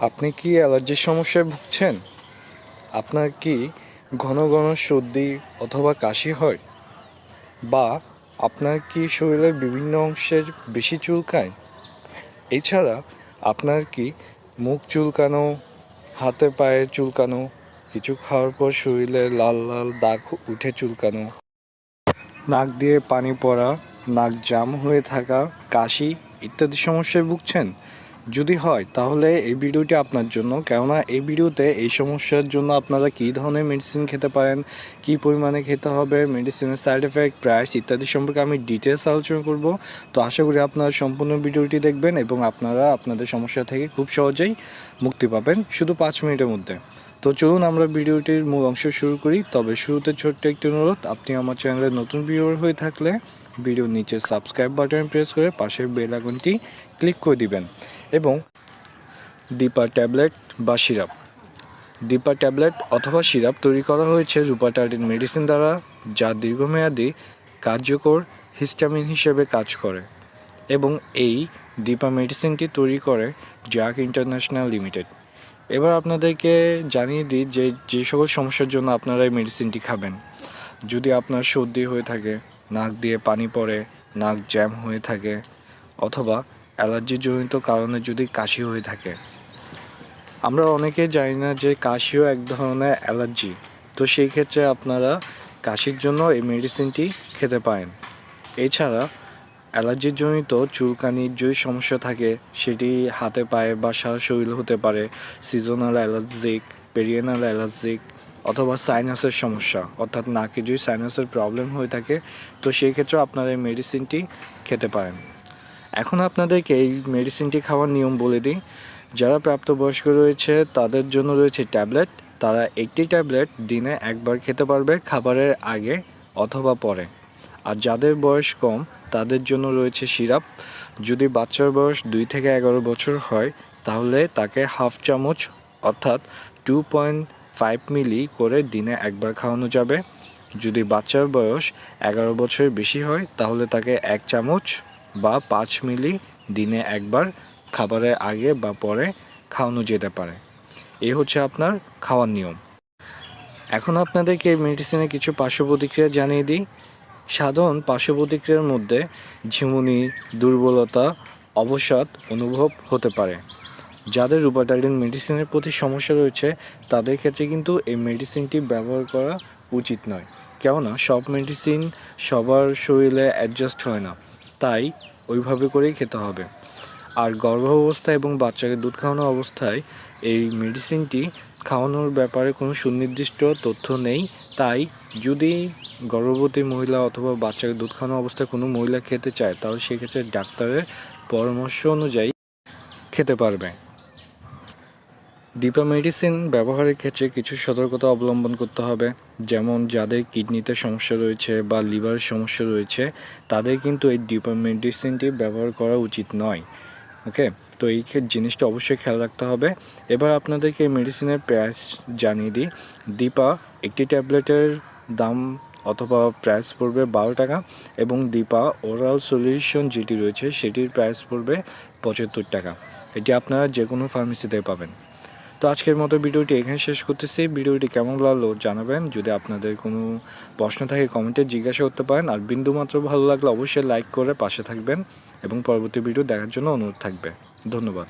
আপনি কি অ্যালার্জির সমস্যায় ভুগছেন? আপনার কি ঘন ঘন সর্দি অথবা কাশি হয়? বা আপনার কি শরীরের বিভিন্ন অংশের বেশি চুলকায়? এছাড়া আপনার কি মুখ চুলকানো, হাতে পায়ে চুলকানো, কিছু খাওয়ার পর শরীরে লাল লাল দাগ উঠে চুলকানো, নাক দিয়ে পানি পড়া, নাক জাম হয়ে থাকা, কাশি ইত্যাদি সমস্যায় ভুগছেন? যদি হয়, তাহলে এই ভিডিওটি আপনার জন্য। কেননা এই ভিডিওতে এই সমস্যার জন্য আপনারা কী ধরনের মেডিসিন খেতে পারেন, কী পরিমাণে খেতে হবে মেডিসিনের সাইড এফেক্ট প্রাইস ইত্যাদি সম্পর্কে আমি ডিটেলস আলোচনা করব। তো আশা করি আপনারা সম্পূর্ণ ভিডিওটি দেখবেন এবং আপনারা আপনাদের সমস্যা থেকে খুব সহজেই মুক্তি পাবেন শুধু পাঁচ মিনিটের মধ্যে। তো চলুন আমরা ভিডিওটির মূল অংশ শুরু করি। তবে শুরুতে ছোট্ট একটি অনুরোধ, আপনি আমার চ্যানেলে নতুন ভিডিওর হয়ে থাকলে ভিডিওর নিচে সাবস্ক্রাইব বাটন প্রেস করে পাশের বেল আইকনটি ক্লিক করে দিবেন। এবং ডিপা ট্যাবলেট বা সিরাপ। দীপা ট্যাবলেট অথবা সিরাপ তৈরি করা হয়েছে রূপাটারিন মেডিসিন দ্বারা, যা দীর্ঘমেয়াদী কার্যকর হিস্টামিন হিসেবে কাজ করে। এবং এই দীপা মেডিসিনটি তৈরি করে জ্যাক ইন্টারন্যাশনাল লিমিটেড। এবার আপনাদেরকে জানিয়ে দিই যে যে সকল সমস্যার জন্য আপনারা এই মেডিসিনটি খাবেন। যদি আপনার সর্দি হয়ে থাকে নাক দিয়ে পানি পড়ে, নাক জ্যাম হয়ে থাকে, অথবা অ্যালার্জিজনিত কারণে যদি কাশি হয়ে থাকে। আমরা অনেকে জানি না যে কাশিও এক ধরনের অ্যালার্জি, তো সেই ক্ষেত্রে আপনারা কাশির জন্য এই মেডিসিনটি খেতে পারেন। এছাড়া অ্যালার্জির জনিত চুলকানির যদি সমস্যা থাকে, সেটি হাতে পায়ে বা সারা শরীর হতে পারে সিজনাল অ্যালার্জিক পেরিয়েনাল অ্যালার্জিক অথবা সাইনাসের সমস্যা, অর্থাৎ নাকে যদি সাইনাসের প্রবলেম হয়ে থাকে, তো সেই ক্ষেত্রে আপনারা এই মেডিসিনটি খেতে পারেন। এখন আপনাদেরকে এই মেডিসিনটি খাওয়ার নিয়ম বলে দিই। যারা প্রাপ্তবয়স্ক রয়েছে, তাদের জন্য রয়েছে ট্যাবলেট তারা একটি ট্যাবলেট দিনে একবার খেতে পারবে খাবারের আগে অথবা পরে। আর যাদের বয়স কম, তাদের জন্য রয়েছে সিরাপ। যদি বাচ্চার বয়স দুই থেকে এগারো বছর হয়, তাহলে তাকে হাফ চামচ, অর্থাৎ টু পয়েন্ট ফাইভ মিলি করে দিনে একবার খাওয়ানো যাবে। যদি বাচ্চার বয়স এগারো বছরের বেশি হয়, তাহলে তাকে এক চামচ বা পাঁচ মিলি দিনে একবার খাবারের আগে বা পরে খাওয়ানো যেতে পারে। এই হচ্ছে আপনার খাওয়ার নিয়ম। এখন আপনাদেরকে এই মেডিসিনের কিছু পার্শ্ব প্রতিক্রিয়া জানিয়ে দিই। সাধারণ পার্শ্ব প্রতিক্রিয়ার মধ্যে ঝিমুনি, দুর্বলতা, অবসাদ অনুভব হতে পারে। যাদের রুপাটাইডিন মেডিসিনের প্রতি সমস্যা রয়েছে, তাদের ক্ষেত্রে কিন্তু এই মেডিসিনটি ব্যবহার করা উচিত নয়। কেননা, সব মেডিসিন সবার শরীরে অ্যাডজাস্ট হয় না। তাই ওইভাবে করেই খেতে হবে। আর গর্ভাবস্থা এবং বাচ্চাকে দুধ খাওয়ানো অবস্থায় এই মেডিসিনটি খাওয়ানোর ব্যাপারে কোনো সুনির্দিষ্ট তথ্য নেই। তাই যদি গর্ভবতী মহিলা অথবা বাচ্চাকে দুধ খাওয়ানো অবস্থায় কোনো মহিলা খেতে চায়, তাহলে সেক্ষেত্রে ডাক্তারের পরামর্শ অনুযায়ী খেতে পারবে। ডিপা মেডিসিন ব্যবহারের ক্ষেত্রে কিছু সতর্কতা অবলম্বন করতে হবে, যেমন যাদের কিডনিতে সমস্যা রয়েছে বা লিভারের সমস্যা রয়েছে, তাদের কিন্তু এই ডিপা মেডিসিনটি ব্যবহার করা উচিত নয়। ওকে তো এই জিনিসটা অবশ্যই খেয়াল রাখতে হবে। এবার আপনাদেরকে এই মেডিসিনের প্রাইস জানিয়ে দিই। দীপা একটি ট্যাবলেটের দাম অথবা প্রাইস পড়বে বারো টাকা এবং দীপা ওরাল সলিউশন যেটি রয়েছে, সেটির প্রাইস পড়বে পঁচাত্তর টাকা। এটি আপনারা যে কোনো ফার্মেসিতে পাবেন। তো আজকের মতো ভিডিওটি এখানে শেষ করতেছি। ভিডিওটি কেমন লাগল জানাবেন। যদি আপনাদের কোনো প্রশ্ন থাকে, কমেন্টে জিজ্ঞাসা করতে পারেন। আর বিন্দুমাত্র ভালো লাগলে অবশ্যই লাইক করে পাশে থাকবেন এবং পরবর্তী ভিডিও দেখার জন্য অনুরোধ থাকবে। ধন্যবাদ।